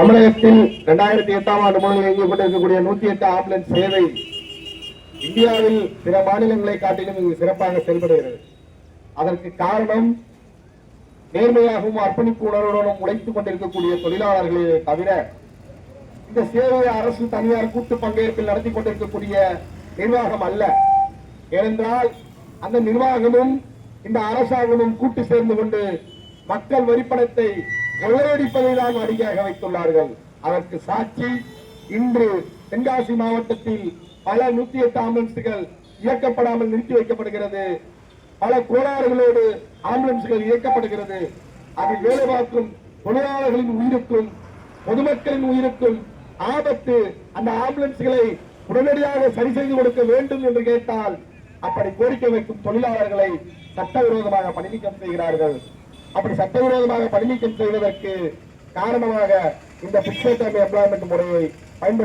தமிழகத்தில் இரண்டாயிரத்தி எட்டாம் ஆண்டு முதல் இயங்கிக் கொண்டிருக்கக்கூடிய நூத்தி எட்டு ஆம்புலன்ஸ் சேவை இந்தியாவில் பிற மாநிலங்களை காட்டிலும் இங்கு சிறப்பாக செயல்படுகிறது. அதற்கு காரணம் நேர்மையாகவும் அர்ப்பணிப்பு உணர்வுடனும் உழைத்துக் கொண்டிருக்கக்கூடிய தொழிலாளர்களே தவிர இந்த சேவையை அரசு தனியார் கூட்டு பங்கேற்பில் நடத்தி கொண்டிருக்கக்கூடிய நிர்வாகம் அல்ல. ஏனென்றால் அந்த நிர்வாகமும் இந்த அரசாங்கமும் கூட்டு சேர்ந்து கொண்டு மக்கள் வரிப்பணத்தை கொள்ளையடிப்பதை தான் வைத்துள்ளார்கள்? அதற்கு சாட்சி இன்று தென்காசி மாவட்டத்தில் பல நூத்தி எட்டு ஆம்புலன்ஸ்கள் இயக்கப்படாமல் நிறுத்தி வைக்கப்படுகிறது. பல கோளாறுகளோடு ஆம்புலன்ஸ்கள் இயக்கப்படுகிறது. அதில் வேலை பார்க்கும் தொழிலாளர்களின் உயிருக்கும் பொதுமக்களின் உயிருக்கும் ஆபத்து அந்த ஆம்புலன்ஸ்களை உடனடியாக சரி செய்து கொடுக்க வேண்டும் என்று கேட்டால் அப்படி கோரிக்கை வைக்கும் தொழிலாளர்களை சட்டவிரோதமாக பணிநீக்கம் செய்கிறார்கள். அப்படி சட்டவிரோதமாக பணிநீக்கம் செய்வதற்கு காரணமாக இந்த பிக்சர் டைம் எம்ப்ளாய்மெண்ட் முறையை பயன்படுத்த